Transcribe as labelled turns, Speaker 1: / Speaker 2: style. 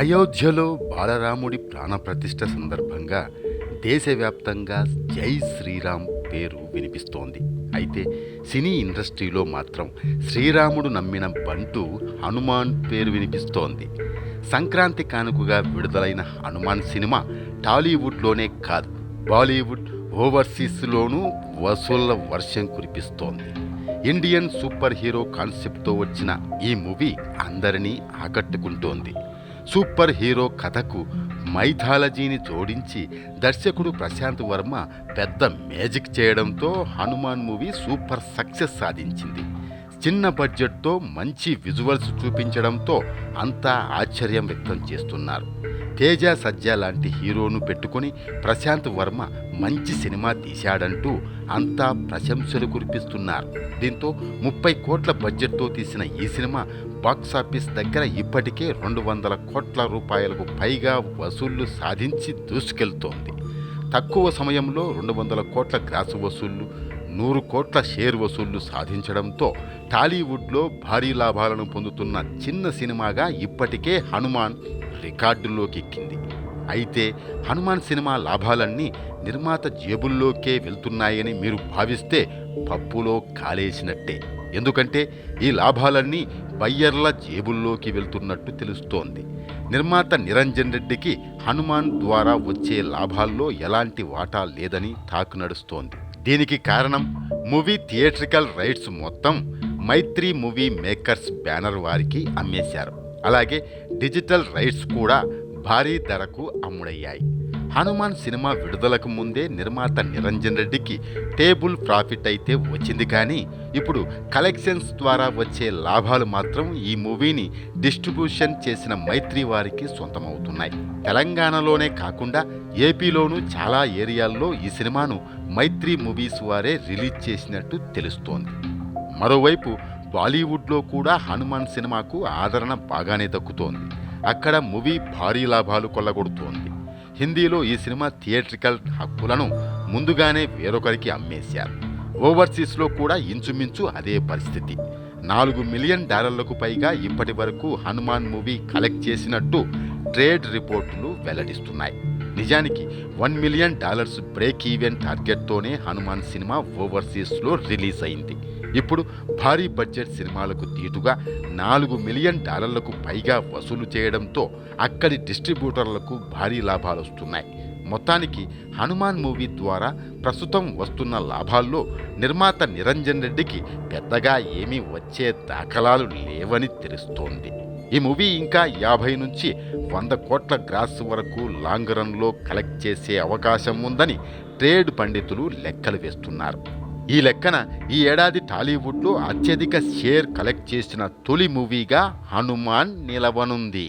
Speaker 1: అయోధ్యలో బాలరాముడి ప్రాణప్రతిష్ఠ సందర్భంగా దేశవ్యాప్తంగా జై శ్రీరామ్ పేరు వినిపిస్తోంది. అయితే సినీ ఇండస్ట్రీలో మాత్రం శ్రీరాముడు నమ్మిన బంటు హనుమాన్ పేరు వినిపిస్తోంది. సంక్రాంతి కానుకగా విడుదలైన హనుమాన్ సినిమా టాలీవుడ్లోనే కాదు బాలీవుడ్ ఓవర్సీస్లోనూ వసూళ్ళ వర్షం కురిపిస్తోంది. ఇండియన్ సూపర్ హీరో కాన్సెప్ట్తో వచ్చిన ఈ మూవీ అందరినీ ఆకట్టుకుంటోంది. సూపర్ హీరో కథకు మైథాలజీని జోడించి దర్శకుడు ప్రశాంత్ వర్మ పెద్ద మ్యాజిక్ చేయడంతో హనుమాన్ మూవీ సూపర్ సక్సెస్ సాధించింది. చిన్న బడ్జెట్తో మంచి విజువల్స్ చూపించడంతో అంతా ఆశ్చర్యం వ్యక్తం చేస్తున్నారు. తేజ సజ్జ లాంటి హీరోను పెట్టుకొని ప్రశాంత్ వర్మ మంచి సినిమా తీశాడంటూ అంతా ప్రశంసలు కురిపిస్తున్నారు. దీంతో ముప్పై కోట్ల బడ్జెట్తో తీసిన ఈ సినిమా బాక్సాఫీస్ దగ్గర ఇప్పటికే రెండు వందల కోట్ల రూపాయలకు పైగా వసూళ్ళు సాధించి దూసుకెళ్తోంది. తక్కువ సమయంలో రెండు వందల కోట్ల గ్రాసు వసూళ్ళు నూరు కోట్ల షేర్ వసూళ్ళు సాధించడంతో టాలీవుడ్లో భారీ లాభాలను పొందుతున్న చిన్న సినిమాగా ఇప్పటికే హనుమాన్ రికార్డుల్లోకి ఎక్కింది. అయితే హనుమాన్ సినిమా లాభాలన్నీ నిర్మాత జేబుల్లోకే వెళ్తున్నాయని మీరు భావిస్తే పప్పులో కాలేసినట్టే. ఎందుకంటే ఈ లాభాలన్నీ బయ్యర్ల జేబుల్లోకి వెళ్తున్నట్టు తెలుస్తోంది. నిర్మాత నిరంజన్ రెడ్డికి హనుమాన్ ద్వారా వచ్చే లాభాల్లో ఎలాంటి వాటా లేదని తాకు నడుస్తోంది. దీనికి కారణం మూవీ థియేట్రికల్ రైట్స్ మొత్తం మైత్రి మూవీ మేకర్స్ బ్యానర్ వారికి అమ్మేశారు. అలాగే డిజిటల్ రైట్స్ కూడా భారీ ధరకు అమ్ముడయ్యాయి. హనుమాన్ సినిమా విడుదలకు ముందే నిర్మాత నిరంజన్ రెడ్డికి టేబుల్ ప్రాఫిట్ అయితే వచ్చింది కానీ ఇప్పుడు కలెక్షన్స్ ద్వారా వచ్చే లాభాలు మాత్రం ఈ మూవీని డిస్ట్రిబ్యూషన్ చేసిన మైత్రి వారికి సొంతమవుతున్నాయి. తెలంగాణలోనే కాకుండా ఏపీలోనూ చాలా ఏరియాల్లో ఈ సినిమాను మైత్రి మూవీస్ వారే రిలీజ్ చేసినట్టు తెలుస్తోంది. మరోవైపు బాలీవుడ్లో కూడా హనుమాన్ సినిమాకు ఆదరణ బాగానే దక్కుతోంది. అక్కడ మూవీ భారీ లాభాలు కొల్లగొడుతోంది. హిందీలో ఈ సినిమా థియేట్రికల్ హక్కులను ముందుగానే వేరొకరికి అమ్మేశారు. ఓవర్సీస్లో కూడా ఇంచుమించు అదే పరిస్థితి. నాలుగు మిలియన్ డాలర్లకు పైగా ఇప్పటి వరకు హనుమాన్ మూవీ కలెక్ట్ చేసినట్టు ట్రేడ్ రిపోర్టులు వెల్లడిస్తున్నాయి. నిజానికి one million dollars break even టార్గెట్తోనే Hanuman cinema ఓవర్సీస్లో రిలీజ్ అయింది. ఇప్పుడు భారీ బడ్జెట్ సినిమాలకు దీటుగా నాలుగు మిలియన్ డాలర్లకు పైగా వసూలు చేయడంతో అక్కడి డిస్ట్రిబ్యూటర్లకు భారీ లాభాలు వస్తున్నాయి మొత్తానికి హనుమాన్ మూవీ ద్వారా ప్రస్తుతం వస్తున్న లాభాల్లో నిర్మాత నిరంజన్ రెడ్డికి పెద్దగా ఏమీ వచ్చే దాఖలాలు లేవని తెలుస్తోంది. ఈ మూవీ ఇంకా యాభై నుంచి వంద కోట్ల గ్రాస్ వరకు లాంగ్ రన్లో కలెక్ట్ చేసే అవకాశం ఉందని ట్రేడ్ పండితులు లెక్కలు వేస్తున్నారు. ఈ లెక్కన ఈ ఏడాది టాలీవుడ్లో అత్యధిక షేర్ కలెక్ట్ చేసిన తొలి మూవీగా హనుమాన్ నిలవనుంది.